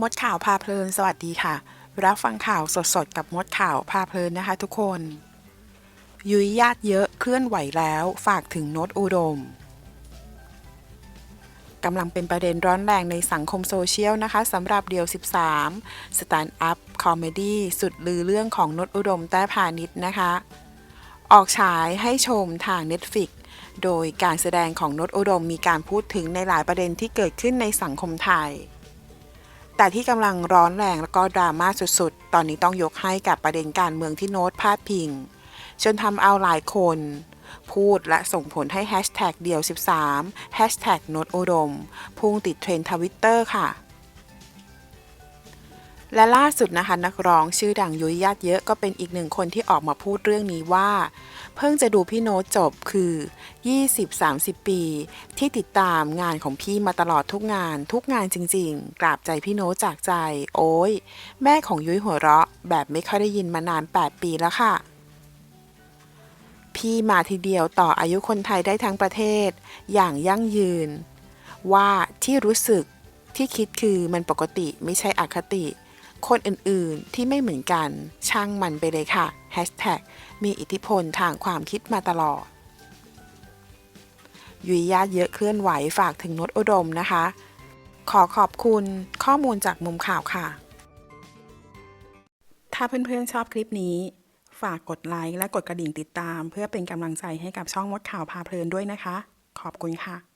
มดข่าวพาเพลินสวัสดีค่ะ รับฟังข่าวสดๆ กับมดข่าวพาเพลินนะคะทุกคน ยุยญาติเยอะเคลื่อนไหวแล้วฝากถึงโนตอุดมกำลังเป็นประเด็นร้อนแรงในสังคมโซเชียลนะคะสำหรับเดียว 13 สแตนด์อัพคอมเมดี้สุดลือเรื่องของโนตอุดมแต้พาณิชย์นะคะ ออกฉายให้ชมทาง Netflix โดยการแสดงของโนตอุดมมีการพูดถึงในหลายประเด็นที่เกิดขึ้นในสังคมไทย แต่ที่กำลังร้อนแรงแล้วก็ดราม่าสุดๆ ตอนนี้ต้องยกให้กับประเด็นการเมืองที่โน้ตพาดพิง จนทำเอาหลายคน พูดและส่งผลให้แฮชแท็กเดี่ยว 13แฮชแท็กโน้ตอุดม พุ่งติดเทรนด์ทวิตเตอร์ค่ะ และล่าสุดนะคะนักร้องชื่อดังยุ้ยญาติเยอะก็เป็นอีกหนึ่งคนที่ออกมาพูดเรื่องนี้ว่า เพิ่งจะดูพี่โน้ตจบคือ 20-30 ปี ที่ติดตามงานของพี่มาตลอดทุกงาน ทุกงานจริงๆ กราบใจพี่โน้ตจากใจ โอ้ย แม่ของยุ้ยหัวเราะ แบบไม่ค่อยได้ยินมานาน 8 ปีแล้วค่ะพี่มาทีเดียวต่ออายุคนไทยได้ทั้งประเทศ อย่างยั่งยืน ว่าที่รู้สึกที่คิดคือมันปกติไม่ใช่อคติ คนอื่นๆที่ไม่เหมือนกัน ช่างมันไปเลยค่ะ Hashtag มีอิทธิพลทางความคิดมาตลอด ยุยญาติเยอะเคลื่อนไหวฝากถึงนตอุดมนะคะ ขอขอบคุณข้อมูลจากมุมข่าวค่ะ ถ้าเพื่อนๆชอบคลิปนี้ ฝากกดไลค์และกดกระดิ่งติดตาม เพื่อเป็นกำลังใจให้กับช่องมดข่าวพาเพลินด้วยนะคะ ขอบคุณค่ะ